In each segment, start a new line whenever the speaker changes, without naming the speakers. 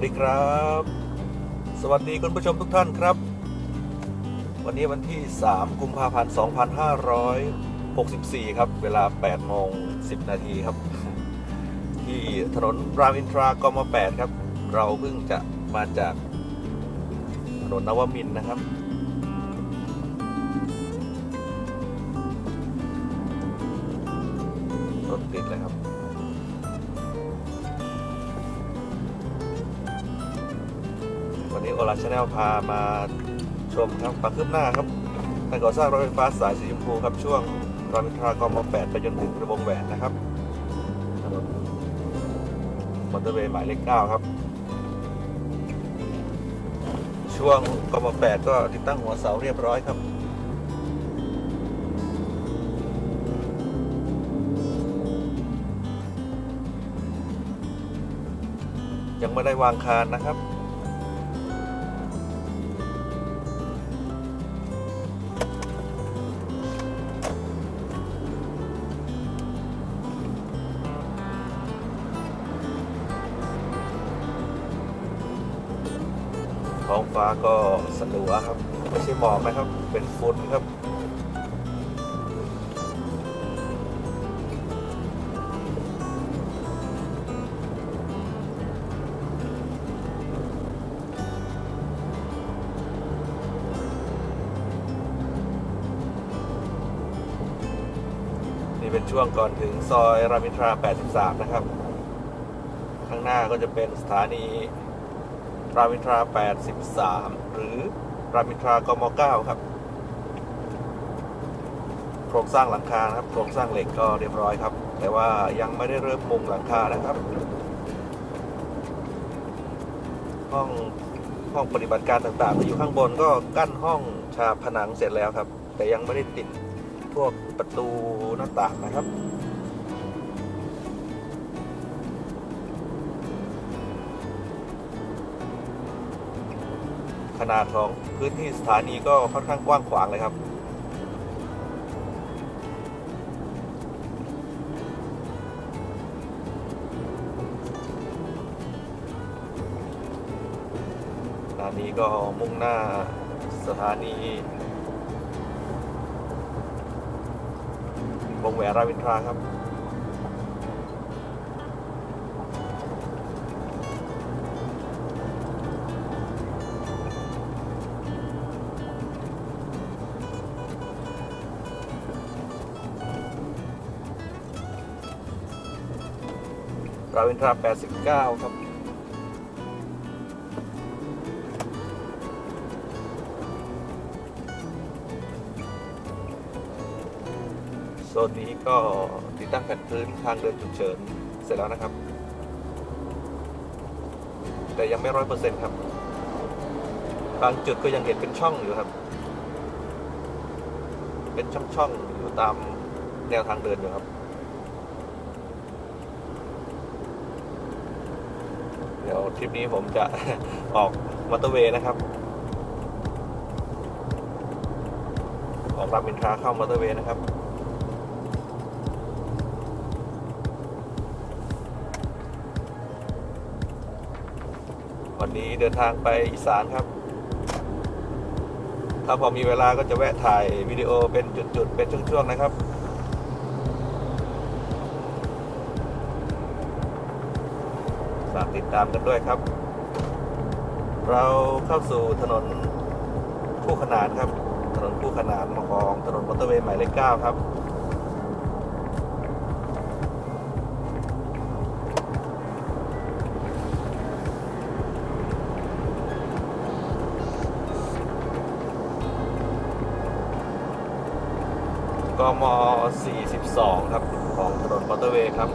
วัสดีครับ สวัสดีคุณผู้ชมทุกท่านครับ วันนี้วันที่ 3 กุมภาพันธ์ 2564 ครับ เวลา 8 โมง 10 นาทีครับ ที่ถนนรามอินทรากม 8 ครับ เราเพิ่งจะมาจากถนนนวมินนะครับ ชาแนลพามาชมครับความคืบหน้าครับการก่อสร้างรถไฟฟ้าสายสีชมพูครับช่วงรามอินทรากม8ไปจนถึงระวงแหวนนะครับถนนมอเตอร์เวย์หมายเลข9ครับ ช่วงกม8ก็ติดตั้งหัวเสาเรียบร้อยครับยังไม่ได้วางคานนะครับ ท้องฟ้าก็สลัวครับ ไม่ใช่หมอกนะครับ เป็นฝุ่นครับนี่เป็นช่วงก่อนถึงซอยรามอินทรา 83 นะครับ ข้างหน้าก็จะเป็นสถานี รามอินทรา 83 หรือรามอินทรากม 9 ครับ โครงสร้างหลังคานะครับ โครงสร้างเหล็กก็เรียบร้อยครับ แต่ว่ายังไม่ได้เริ่มมุงหลังคานะครับ ห้องห้องปฏิบัติการต่างๆที่อยู่ข้างบนก็กั้นห้องฉาผนังเสร็จแล้วครับ แต่ยังไม่ได้ติดพวกประตูหน้าต่างนะครับ ขนาดของพื้นที่สถานีก็ค่อนข้างกว้างขวางเลยครับ สถานีก็มุ่งหน้าสถานีวงแหวนรามินทราครับ รามอินทรา 89 ครับ โซนนี้ก็ติดตั้งแผ่นพื้นทางเดินฉุกเฉินเสร็จแล้วนะครับ แต่ยังไม่ร้อยเปอร์เซ็นต์ครับ บางจุดก็ยังเห็นเป็นช่องอยู่ครับ เป็นช่องๆอยู่ตามแนวทางเดินอยู่ครับ ดี๋ยวทริปนี้ผมจะออกมอเตอร์เวย์นะครับ ออกรามอินทราเข้ามอเตอร์เวย์นะครับวันนี้เดินทางไปอีสานครับ ถ้าพอมีเวลาก็จะแวะถ่ายวิดีโอเป็นจุดๆ เป็นช่วงๆ นะครับากติดตามกันด้วยครับ เราเข้าสู่ถนนคู่ขนานครับ ถนนคู่ขนานของถนนมอเตอร์เวย์หมายเลข9ครับกม 42 ครับ ของถนนมอเตอร์เวย์ครับ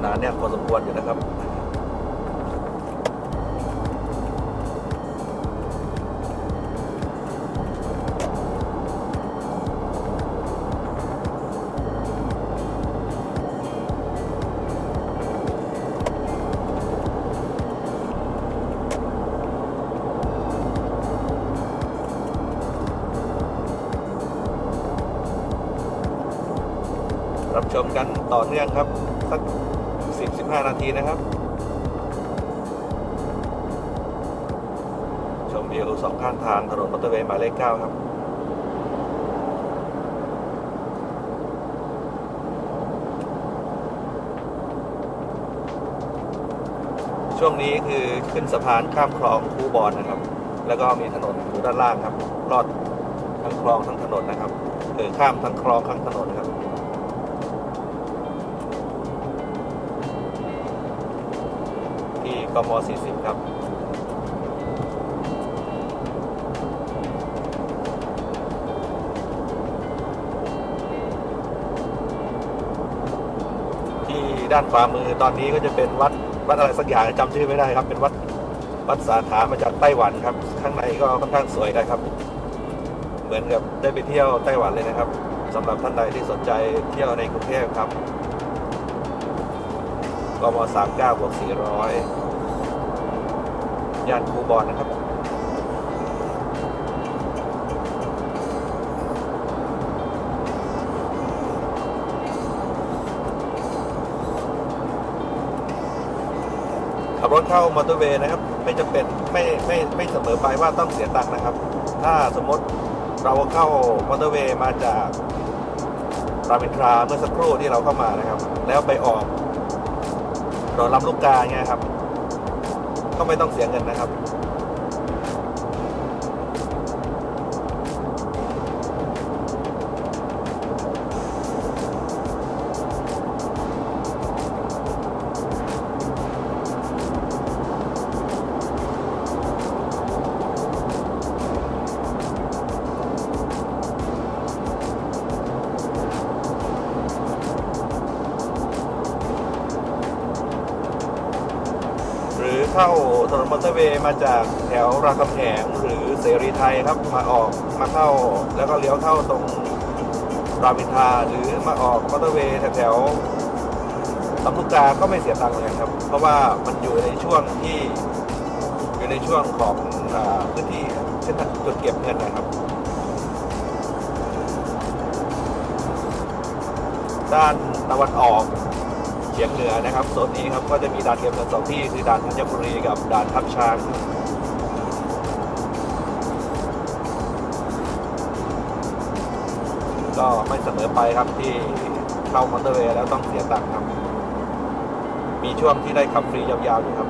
หนาแน่ยพอสมควรอยู่นะครับรับชมกันต่อเนื่องครับสัก 15 นาทีนะครับ ชมวิวสองข้างทางถนนมอเตอร์เวย์หมายเลขเก้าครับช่วงนี้คือขึ้นสะพานข้ามคลองคูบอนนะครับ แล้วก็มีถนนอยู่ด้านล่างครับ ลอดทั้งคลองทั้งถนนนะครับเออข้ามทั้งคลองทั้งถนนครับ กม40 ครับที่ด้านขวามือตอนนี้ก็จะเป็นวัดวัดอะไรสักอย่างจำชื่อไม่ได้ครับ เป็นวัดวัดสาขามาจากไต้หวันครับ ข้างในก็ค่อนข้างสวยนะครับ เหมือนกับได้ไปเที่ยวไต้หวันเลยนะครับสำหรับท่านใดที่สนใจเที่ยวในกรุงเทพครับกม39บวก400 ยานคูบอนนะครับขับรถเข้ามอเตอร์เวย์นะครับ ไม่จำเป็นไม่ไม่ไม่เสมอไปว่าต้องเสียตังค์นะครับ ถ้าสมมติเราเข้ามอเตอร์เวย์มาจากรามอินทราเมื่อสักครู่ที่เราเข้ามานะครับ แล้วไปออกเราลำลูกกาเงี้ยครับ ก็ไม่ต้องเสียเงินนะครับ เข้าถนนมอเตอร์เวย์มาจากแถวรามคำแหงหรือเสรีไทยครับมาออกมาเข้าแล้วก็เลี้ยวเข้าตรงรามอินทราหรือมาออกมอเตอร์เวย์แถวๆลำลูกกาก็ไม่เสียตังค์เลยครับ เพราะว่ามันอยู่ในช่วงที่อยู่ในช่วงของอพื้นที่เส้นทางจุดเก็บเงินนะครับ ด้านตะวันออก เฉียงเหนือนะครับโซนนี้ครับก็จะมีด่านเก็บเงินสองที่คือด่านธัญบุรีกับด่านทับช้างก็ไม่เสมอไปครับที่เข้ามอเตอร์เวย์แล้วต้องเสียตังค์ครับ มีช่วงที่ได้ขับฟรียาวๆอยู่ครับ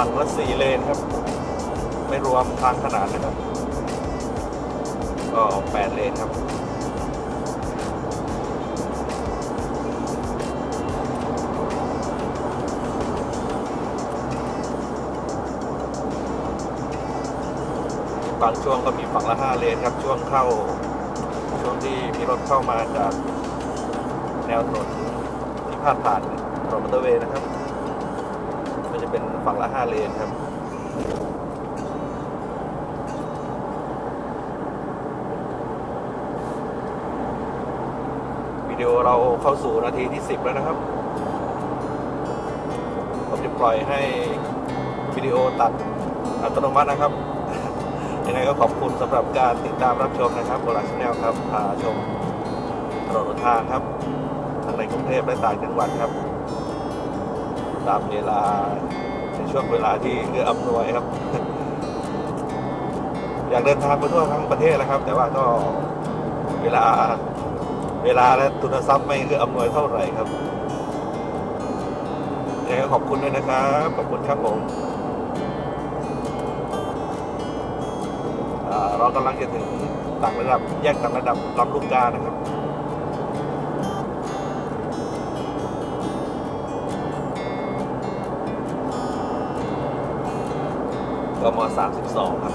ฝั่งละสี่เลนครับ ไม่รวมทางขนานนะครับ ก็แปดเลนครับบางช่วงก็มีฝั่งละห้าเลนครับ ช่วงเข้า ช่วงที่มีรถเข้ามาจากแนวถนนที่พาดผ่านถนนมอเตอร์เวย์นะครับ ฝั่งละห้าเลนครับวิดีโอเราเข้าสู่นาทีที่ 10 แล้วนะครับ ผมจะปล่อยให้วิดีโอตัดอัตโนมัตินะครับยังไงก็ขอบคุณสำหรับการติดตามรับชมนะครับโบราณชาแนลครับพาชมถนนทางครับทั้งในกรุงเทพและต่างจังหวัดครับ ตามเวลา ในช่วงเวลาที่เอื้ออำนวยครับ อยากเดินทางไปทั่วทั้งประเทศนะครับ แต่ว่าก็เวลาเวลาและทุนทรัพย์ไม่เอื้ออำนวยเท่าไหร่ครับยังไงขอบคุณด้วยนะครับขอบคุณครับผมเรากำลังจะถึงต่างระดับแยกต่างระดับลำลูกกานะครับ กม32 ครับ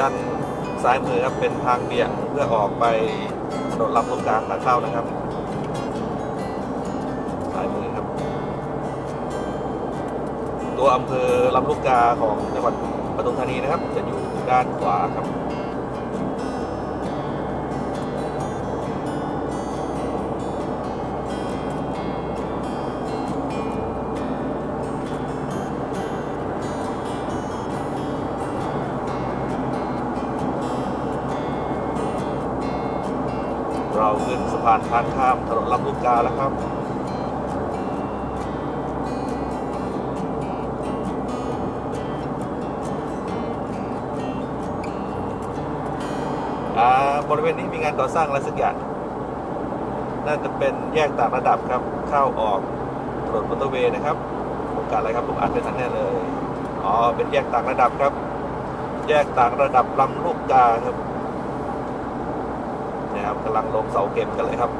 ด้านซ้ายมือครับเป็นทางเบี่ยง พื่อออกไปถนนลำลูกกาขาเข้านะครับซ้ายมือครับ ตัวอำเภอลำลูกกาของจังหวัดปทุมธานีนะครับ จะอยู่ด้านขวาครับ ขึ้นสะพานทางข้ามถนนลำลูกกาแล้วครับอ่าบริเวณนี้มีงานก่อสร้างอะไรสักอย่างน่าจะเป็นแยกต่างระดับครับ เข้าออกถนนมอเตอร์เวย์นะครับโครงการอะไรครับผมอ่านไม่ทันแน่เลย อ๋อ เป็นแยกต่างระดับครับ แยกต่างระดับลำลูกกาครับ ครับกำลังลงเสาเข็มกันเลยครับ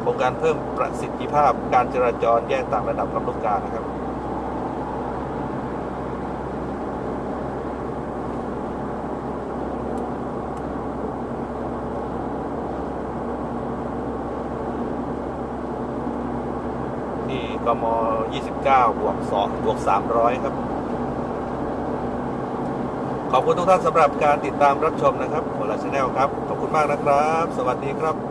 โครงการเพิ่มประสิทธิภาพการจราจรแยกต่างระดับลำลูกกานะครับที่กม 29 บวก 2 บวก 300 ครับ ขอบคุณทุกท่านสำหรับการติดตามรับชมนะครับโอลาชแนลครับ ขอบคุณมากนะครับ สวัสดีครับ